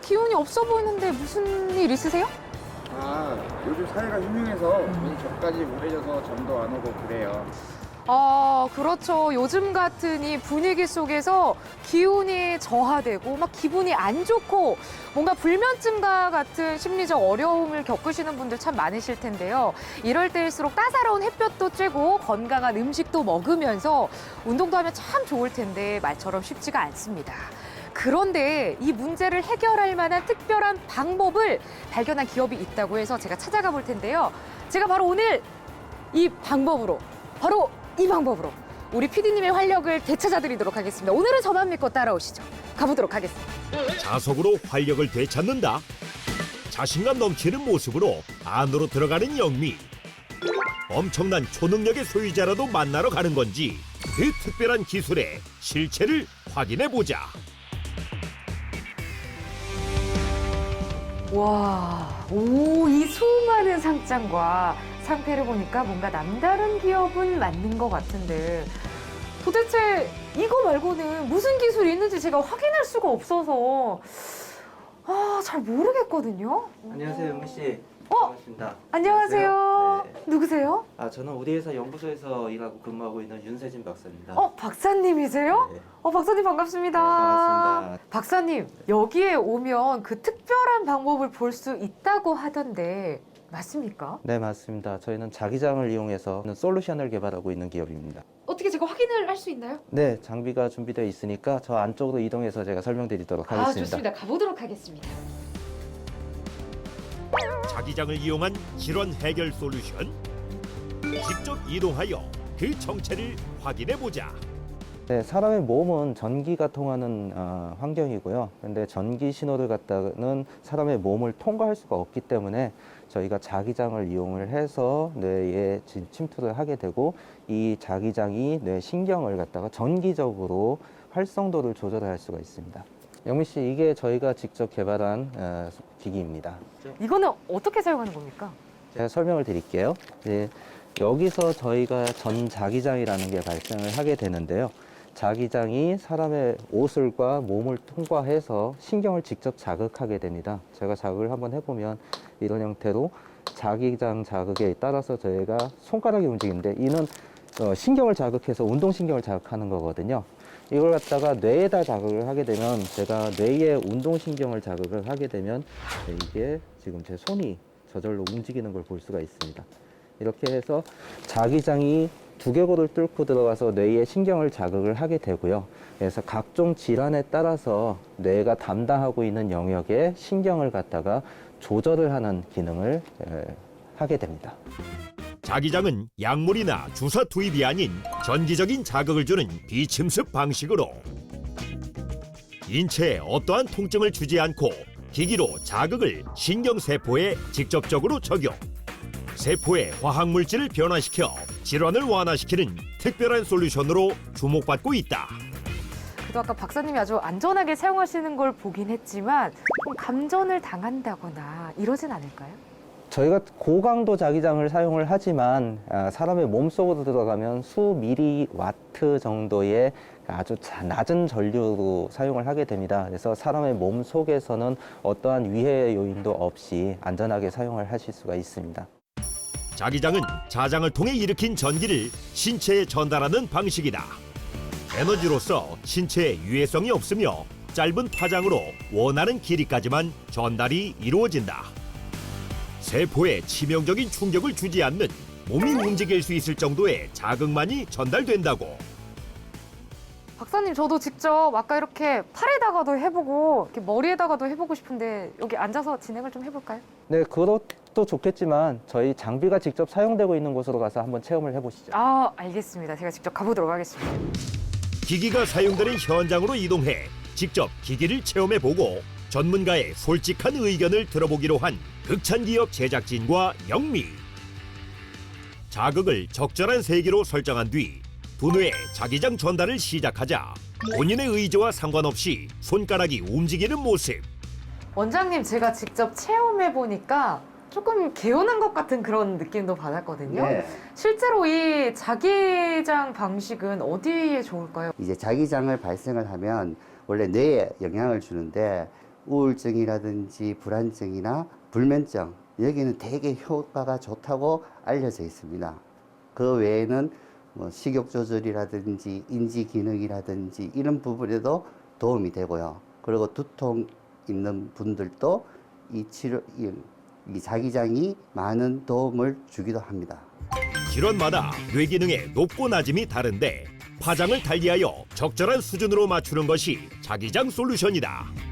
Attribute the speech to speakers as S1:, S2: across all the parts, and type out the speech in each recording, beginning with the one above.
S1: 기운이 없어 보이는데 무슨 일 있으세요?
S2: 아, 요즘 사회가 흉흉해서 저까지 우울해져서 잠도 안 오고 그래요.
S1: 아, 그렇죠. 요즘 같은 이 분위기 속에서 기운이 저하되고 막 기분이 안 좋고 뭔가 불면증과 같은 심리적 어려움을 겪으시는 분들 참 많으실 텐데요. 이럴 때일수록 따사로운 햇볕도 쬐고 건강한 음식도 먹으면서 운동도 하면 참 좋을 텐데 말처럼 쉽지가 않습니다. 그런데 이 문제를 해결할 만한 특별한 방법을 발견한 기업이 있다고 해서 제가 찾아가 볼 텐데요. 제가 바로 오늘 이 방법으로 바로 이 방법으로 우리 PD님의 활력을 되찾아드리도록 하겠습니다. 오늘은 저만 믿고 따라오시죠. 가보도록 하겠습니다.
S3: 자석으로 활력을 되찾는다. 자신감 넘치는 모습으로 안으로 들어가는 영미. 엄청난 초능력의 소유자라도 만나러 가는 건지 그 특별한 기술의 실체를 확인해 보자.
S1: 와, 오, 이 수많은 상장과 상패를 보니까 뭔가 남다른 기업은 맞는 것 같은데 도대체 이거 말고는 무슨 기술이 있는지 제가 확인할 수가 없어서 아, 잘 모르겠거든요.
S4: 안녕하세요, 영미 씨.
S1: 어?
S4: 반갑습니다.
S1: 안녕하세요.
S4: 네.
S1: 누구세요?
S4: 아, 저는 우리 회사 연구소에서 일하고 근무하고 있는 윤세진 박사입니다.
S1: 어, 박사님이세요?
S4: 네.
S1: 어, 박사님 반갑습니다.
S4: 네, 반갑습니다.
S1: 박사님, 여기에 오면 그 특별한 방법을 볼 수 있다고 하던데 맞습니까?
S4: 네, 맞습니다. 저희는 자기장을 이용해서 솔루션을 개발하고 있는 기업입니다.
S1: 어떻게 제가 확인을 할 수 있나요?
S4: 네, 장비가 준비되어 있으니까 저 안쪽으로 이동해서 제가 설명드리도록
S1: 아,
S4: 하겠습니다.
S1: 좋습니다. 가보도록 하겠습니다.
S3: 자기장을 이용한 질환 해결 솔루션. 직접 이동하여 그 정체를 확인해 보자.
S4: 네, 사람의 몸은 전기가 통하는 어, 환경이고요. 근데 전기 신호를 갖다는 사람의 몸을 통과할 수가 없기 때문에 저희가 자기장을 이용을 해서 뇌에 진- 침투를 하게 되고 이 자기장이 뇌 신경을 갖다가 전기적으로 활성도를 조절할 수가 있습니다. 영미 씨, 이게 저희가 직접 개발한 어, 기기입니다.
S1: 이거는 어떻게 사용하는 겁니까?
S4: 제가 설명을 드릴게요. 네, 여기서 저희가 전자기장이라는 게 발생을 하게 되는데요. 자기장이 사람의 옷을과 몸을 통과해서 신경을 직접 자극하게 됩니다. 제가 자극을 한번 해보면 이런 형태로 자기장 자극에 따라서 저희가 손가락이 움직이는데 이는 어, 신경을 자극해서 운동신경을 자극하는 거거든요. 이걸 갖다가 뇌에다 자극을 하게 되면 제가 뇌의 운동신경을 자극을 하게 되면 네, 이게 지금 제 손이 저절로 움직이는 걸 볼 수가 있습니다. 이렇게 해서 자기장이 두개골을 뚫고 들어가서 뇌의 신경을 자극을 하게 되고요. 그래서 각종 질환에 따라서 뇌가 담당하고 있는 영역에 신경을 갖다가 조절을 하는 기능을 에, 하게 됩니다.
S3: 자기장은 약물이나 주사 투입이 아닌 전기적인 자극을 주는 비침습 방식으로 인체에 어떠한 통증을 주지 않고 기기로 자극을 신경세포에 직접적으로 적용. 세포의 화학물질을 변화시켜 질환을 완화시키는 특별한 솔루션으로 주목받고 있다.
S1: 그래도 아까 박사님이 아주 안전하게 사용하시는 걸 보긴 했지만 좀 감전을 당한다거나 이러진 않을까요?
S4: 저희가 고강도 자기장을 사용을 하지만 아, 사람의 몸속으로 들어가면 수 미리 와트 정도의 아주 자- 낮은 전류로 사용을 하게 됩니다. 그래서 사람의 몸 속에서는 어떠한 위해 요인도 없이 안전하게 사용을 하실 수가 있습니다.
S3: 자기장은 자장을 통해 일으킨 전기를 신체에 전달하는 방식이다. 에너지로서 신체에 유해성이 없으며 짧은 파장으로 원하는 길이까지만 전달이 이루어진다. 세포에 치명적인 충격을 주지 않는 몸이 움직일 수 있을 정도의 자극만이 전달된다고.
S1: 박사님 저도 직접 아까 이렇게 팔에다가도 해보고 이렇게 머리에다가도 해보고 싶은데 여기 앉아서 진행을 좀 해볼까요?
S4: 네, 그것도 좋겠지만 저희 장비가 직접 사용되고 있는 곳으로 가서 한번 체험을 해보시죠.
S1: 아 알겠습니다. 제가 직접 가보도록 하겠습니다.
S3: 기기가 사용되는 현장으로 이동해 직접 기기를 체험해 보고 전문가의 솔직한 의견을 들어보기로 한 극찬기업 제작진과 영미. 자극을 적절한 세기로 설정한 뒤 두뇌에 자기장 전달을 시작하자 본인의 의지와 상관없이 손가락이 움직이는 모습.
S1: 원장님 제가 직접 체험해 보니까 조금 개운한 것 같은 그런 느낌도 받았거든요.
S5: 네.
S1: 실제로 이 자기장 방식은 어디에 좋을까요?
S5: 이제 자기장을 발생을 하면 원래 뇌에 영향을 주는데 우울증이라든지 불안증이나 불면증 여기는 되게 효과가 좋다고 알려져 있습니다. 그 외에는 뭐 식욕 조절이라든지 인지 기능이라든지 이런 부분에도 도움이 되고요. 그리고 두통 있는 분들도 이 치료 이, 이 자기장이 많은 도움을 주기도 합니다.
S3: 질환마다 뇌 기능의 높고 낮음이 다른데 파장을 달리하여 적절한 수준으로 맞추는 것이 자기장 솔루션이다.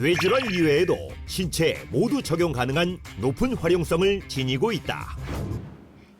S3: 뇌질환 이외에도 신체에 모두 적용 가능한 높은 활용성을 지니고 있다.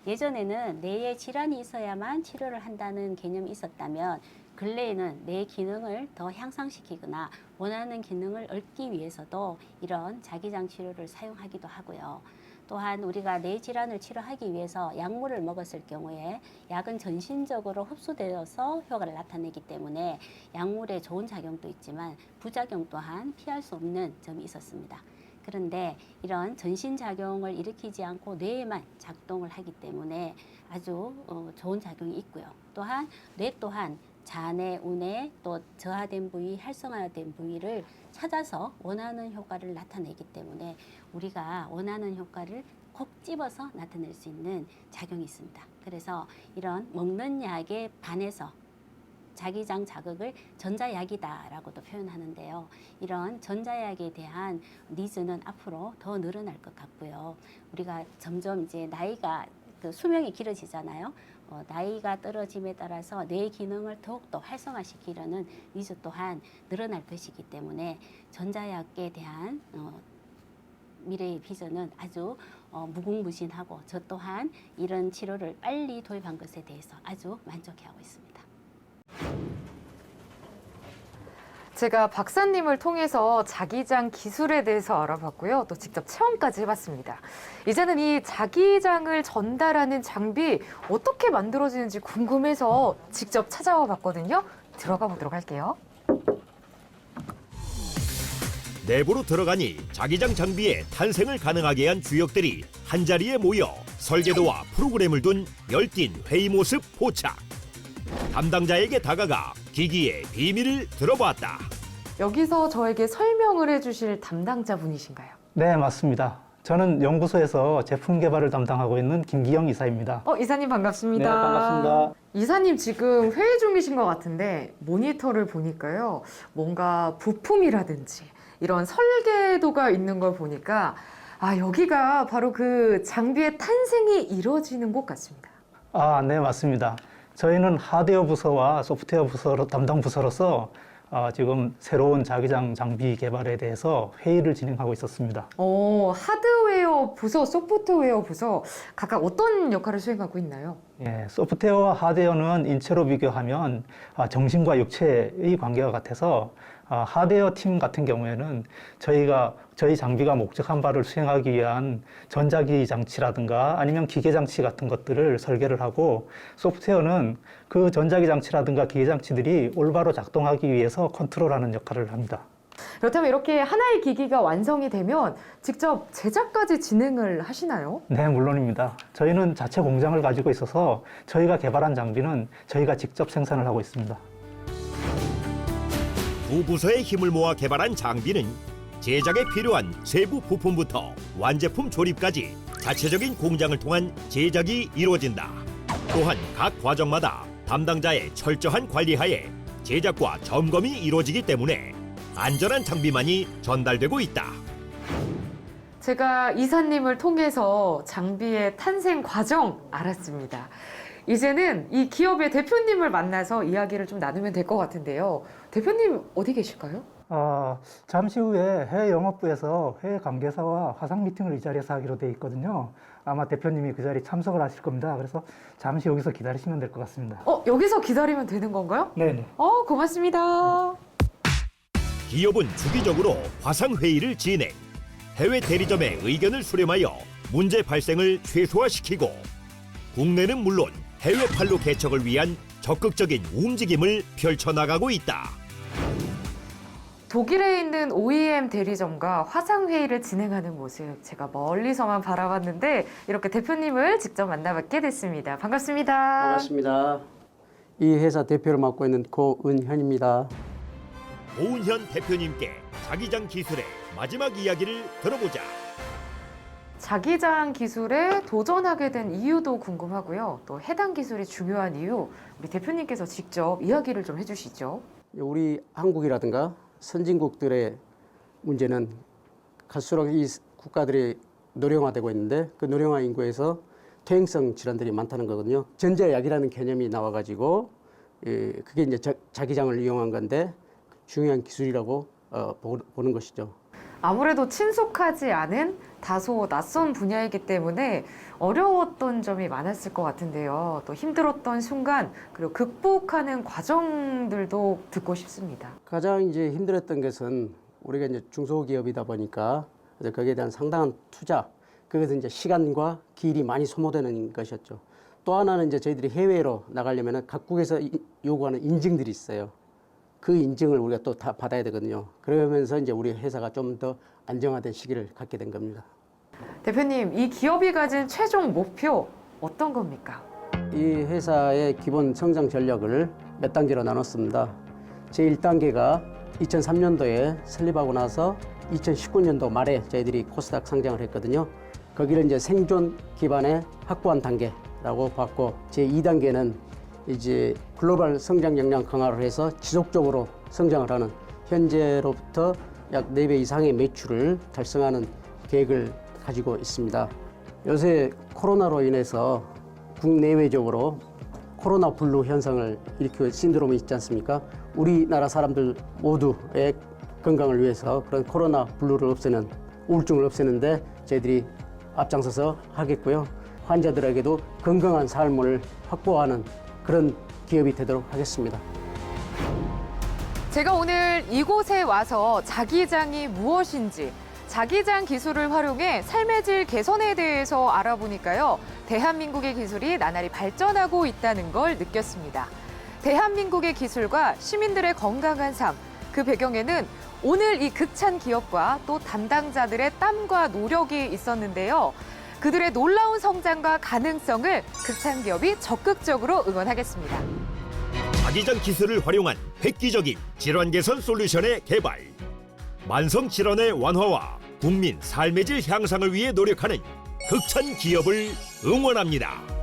S6: 예전에는 뇌에 질환이 있어야만 치료를 한다는 개념이 있었다면 근래에는 뇌 기능을 더 향상시키거나 원하는 기능을 얻기 위해서도 이런 자기장 치료를 사용하기도 하고요. 또한 우리가 뇌 질환을 치료하기 위해서 약물을 먹었을 경우에 약은 전신적으로 흡수되어서 효과를 나타내기 때문에 약물의 좋은 작용도 있지만 부작용 또한 피할 수 없는 점이 있었습니다. 그런데 이런 전신 작용을 일으키지 않고 뇌에만 작동을 하기 때문에 아주 어, 좋은 작용이 있고요. 또한 뇌 또한 잔해, 운해, 또 저하된 부위, 활성화된 부위를 찾아서 원하는 효과를 나타내기 때문에 우리가 원하는 효과를 콕 집어서 나타낼 수 있는 작용이 있습니다. 그래서 이런 먹는 약에 반해서 자기장 자극을 전자약이다라고도 표현하는데요. 이런 전자약에 대한 니즈는 앞으로 더 늘어날 것 같고요. 우리가 점점 이제 나이가 그 수명이 길어지잖아요. 어, 나이가 떨어짐에 따라서 뇌 기능을 더욱더 활성화시키려는 니즈 또한 늘어날 것이기 때문에 전자약에 대한 어, 미래의 비전은 아주 어, 무궁무진하고 저 또한 이런 치료를 빨리 도입한 것에 대해서 아주 만족해하고 있습니다.
S1: 제가 박사님을 통해서 자기장 기술에 대해서 알아봤고요. 또 직접 체험까지 해봤습니다. 이제는 이 자기장을 전달하는 장비 어떻게 만들어지는지 궁금해서 직접 찾아와 봤거든요. 들어가 보도록 할게요.
S3: 내부로 들어가니 자기장 장비의 탄생을 가능하게 한 주역들이 한자리에 모여 설계도와 프로그램을 둔 열띤 회의 모습 포착. 담당자에게 다가가 기기의 비밀을 들어봤다.
S1: 여기서 저에게 설명을 해주실 담당자분이신가요?
S7: 네, 맞습니다. 저는 연구소에서 제품 개발을 담당하고 있는 김기영 이사입니다.
S1: 어, 이사님 반갑습니다.
S7: 네, 반갑습니다.
S1: 이사님 지금 회의 중이신 것 같은데 모니터를 보니까요. 뭔가 부품이라든지 이런 설계도가 있는 걸 보니까 아, 여기가 바로 그 장비의 탄생이 이루어지는 곳 같습니다.
S7: 아, 네, 맞습니다. 저희는 하드웨어 부서와 소프트웨어 부서로 담당 부서로서 어, 지금 새로운 자기장 장비 개발에 대해서 회의를 진행하고 있었습니다.
S1: 어, 하드웨어 부서, 소프트웨어 부서 각각 어떤 역할을 수행하고 있나요?
S7: 예, 소프트웨어와 하드웨어는 인체로 비교하면 아, 정신과 육체의 관계가 같아서 아, 하드웨어 팀 같은 경우에는 저희가 저희 장비가 목적한 바를 수행하기 위한 전자기 장치라든가 아니면 기계 장치 같은 것들을 설계를 하고 소프트웨어는 그 전자기 장치라든가 기계 장치들이 올바로 작동하기 위해서 컨트롤하는 역할을 합니다.
S1: 그렇다면 이렇게 하나의 기기가 완성이 되면 직접 제작까지 진행을 하시나요?
S7: 네, 물론입니다. 저희는 자체 공장을 가지고 있어서 저희가 개발한 장비는 저희가 직접 생산을 하고 있습니다.
S3: 두 부서의 힘을 모아 개발한 장비는 제작에 필요한 세부 부품부터 완제품 조립까지 자체적인 공장을 통한 제작이 이루어진다. 또한 각 과정마다 담당자의 철저한 관리하에 제작과 점검이 이루어지기 때문에 안전한 장비만이 전달되고 있다.
S1: 제가 이사님을 통해서 장비의 탄생 과정 알았습니다. 이제는 이 기업의 대표님을 만나서 이야기를 좀 나누면 될 것 같은데요. 대표님 어디 계실까요?
S7: 아, 잠시 후에 해외 영업부에서 해외 관계사와 화상 미팅을 이 자리에서 하기로 돼 있거든요. 아마 대표님이 그 자리에 참석을 하실 겁니다. 그래서 잠시 여기서 기다리시면 될 것 같습니다.
S1: 어, 여기서 기다리면 되는 건가요?
S7: 네네.
S1: 어, 고맙습니다.
S3: 기업은 주기적으로 화상 회의를 진행. 해외 대리점의 의견을 수렴하여 문제 발생을 최소화시키고 국내는 물론 해외 판로 개척을 위한 적극적인 움직임을 펼쳐나가고 있다.
S1: 독일에 있는 OEM 대리점과 화상회의를 진행하는 모습 제가 멀리서만 바라봤는데 이렇게 대표님을 직접 만나뵙게 됐습니다. 반갑습니다.
S8: 반갑습니다. 이 회사 대표를 맡고 있는 고은현입니다.
S3: 오은현 대표님께 자기장 기술의 마지막 이야기를 들어보자.
S1: 자기장 기술에 도전하게 된 이유도 궁금하고요. 또 해당 기술이 중요한 이유 우리 대표님께서 직접 이야기를 좀 해주시죠.
S8: 우리 한국이라든가 선진국들의 문제는 갈수록 이 국가들이 노령화되고 있는데 그 노령화 인구에서 퇴행성 질환들이 많다는 거거든요. 전자약이라는 개념이 나와가지고 예, 그게 이제 자, 자기장을 이용한 건데 중요한 기술이라고 어, 보- 보는 것이죠.
S1: 아무래도 친숙하지 않은 다소 낯선 분야이기 때문에 어려웠던 점이 많았을 것 같은데요. 또 힘들었던 순간 그리고 극복하는 과정들도 듣고 싶습니다.
S8: 가장 이제 힘들었던 것은 우리가 이제 중소기업이다 보니까 이제 거기에 대한 상당한 투자, 그것은 이제 시간과 기일이 많이 소모되는 것이었죠. 또 하나는 이제 저희들이 해외로 나가려면 각국에서 이- 요구하는 인증들이 있어요. 그 인증을 우리가 또 다 받아야 되거든요. 그러면서 이제 우리 회사가 좀 더 안정화된 시기를 갖게 된 겁니다.
S1: 대표님, 이 기업이 가진 최종 목표 어떤 겁니까?
S8: 이 회사의 기본 성장 전략을 몇 단계로 나눴습니다. 제 1단계가 2003년도에 설립하고 나서 2019년도 말에 저희들이 코스닥 상장을 했거든요. 거기를 이제 생존 기반의 확보한 단계라고 봤고 제 2단계는 이제 글로벌 성장 역량 강화를 해서 지속적으로 성장을 하는 현재로부터 약 4배 이상의 매출을 달성하는 계획을 가지고 있습니다. 요새 코로나로 인해서 국내외적으로 코로나 블루 현상을 일으키는 신드롬이 있지 않습니까? 우리나라 사람들 모두의 건강을 위해서 그런 코로나 블루를 없애는 우울증을 없애는데 저희들이 앞장서서 하겠고요. 환자들에게도 건강한 삶을 확보하는 그런 기업이 되도록 하겠습니다.
S1: 제가 오늘 이곳에 와서 자기장이 무엇인지 자기장 기술을 활용해 삶의 질 개선에 대해서 알아보니까요. 대한민국의 기술이 나날이 발전하고 있다는 걸 느꼈습니다. 대한민국의 기술과 시민들의 건강한 삶, 그 배경에는 오늘 이 극찬 기업과 또 담당자들의 땀과 노력이 있었는데요. 그들의 놀라운 성장과 가능성을 극찬 기업이 적극적으로 응원하겠습니다.
S3: 자기장 기술을 활용한 획기적인 질환 개선 솔루션의 개발. 만성 질환의 완화와 국민 삶의 질 향상을 위해 노력하는 극찬 기업을 응원합니다.